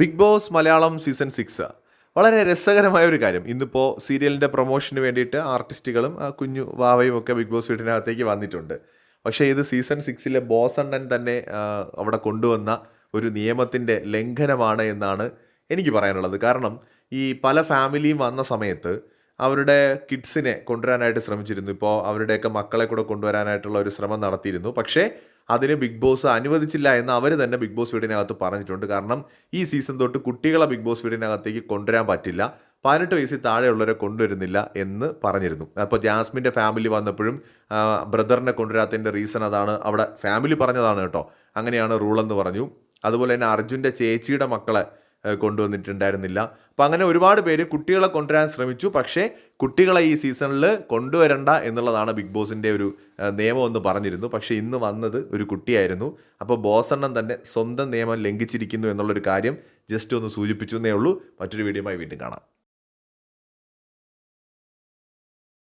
Bigg Boss Malayalam season six വളരെ രസകരമായ ഒരു കാര്യം. ഇന്നിപ്പോൾ സീരിയലിന്റെ പ്രൊമോഷന് വേണ്ടിയിട്ട് ആർട്ടിസ്റ്റുകളും കുഞ്ഞു വാവയും ഒക്കെ ബിഗ് ബോസ് വീട്ടിനകത്തേക്ക് വന്നിട്ടുണ്ട്. പക്ഷേ ഇത് സീസൺ സിക്സിലെ ബോസ് അണ്ണൻ തന്നെ അവിടെ കൊണ്ടുവന്ന ഒരു നിയമത്തിന്റെ ലംഘനമാണ് എന്നാണ് എനിക്ക് പറയാനുള്ളത്. കാരണം ഈ പല ഫാമിലിയും വന്ന സമയത്ത് അവരുടെ കിഡ്സിനെ കൊണ്ടുവരാനായിട്ട് ശ്രമിച്ചിരുന്നു. ഇപ്പോൾ അവരുടെയൊക്കെ മക്കളെ കൂടെ കൊണ്ടുവരാനായിട്ടുള്ള ഒരു ശ്രമം നടത്തിയിരുന്നു. പക്ഷേ അതിന് ബിഗ് ബോസ് അനുവദിച്ചില്ല എന്ന് അവർ തന്നെ ബിഗ് ബോസ് വീടിനകത്ത് പറഞ്ഞിട്ടുണ്ട്. കാരണം ഈ സീസൺ തൊട്ട് കുട്ടികളെ ബിഗ് ബോസ് വീടിനകത്തേക്ക് കൊണ്ടുവരാൻ പറ്റില്ല. പതിനെട്ട് വയസ്സിൽ താഴെയുള്ളവരെ കൊണ്ടുവരുന്നില്ല എന്ന് പറഞ്ഞിരുന്നു. അപ്പോൾ ജാസ്മിന്റെ ഫാമിലി വന്നപ്പോഴും ബ്രദറിനെ കൊണ്ടുവരാത്തതിന്റെ റീസൺ അതാണ് അവിടെ ഫാമിലി പറഞ്ഞതാണ് കേട്ടോ. അങ്ങനെയാണ് റൂൾ എന്ന് പറഞ്ഞു. അതുപോലെ തന്നെ അർജുന്റെ ചേച്ചിയുടെ മക്കളെ കൊണ്ടുവന്നിട്ടുണ്ടായിരുന്നില്ല. അപ്പം അങ്ങനെ ഒരുപാട് പേര് കുട്ടികളെ കൊണ്ടുവരാൻ ശ്രമിച്ചു. പക്ഷേ കുട്ടികളെ ഈ സീസണിൽ കൊണ്ടുവരണ്ട എന്നുള്ളതാണ് ബിഗ് ബോസിന്റെ ഒരു നിയമം എന്ന് പറഞ്ഞിരുന്നു. പക്ഷേ ഇന്ന് വന്നത് ഒരു കുട്ടിയായിരുന്നു. അപ്പോൾ ബോസെണ്ണം തന്നെ സ്വന്തം നിയമം ലംഘിച്ചിരിക്കുന്നു എന്നുള്ളൊരു കാര്യം ജസ്റ്റ് ഒന്ന് സൂചിപ്പിച്ചു എന്നേ ഉള്ളൂ. മറ്റൊരു വീഡിയോയുമായി വീണ്ടും കാണാം.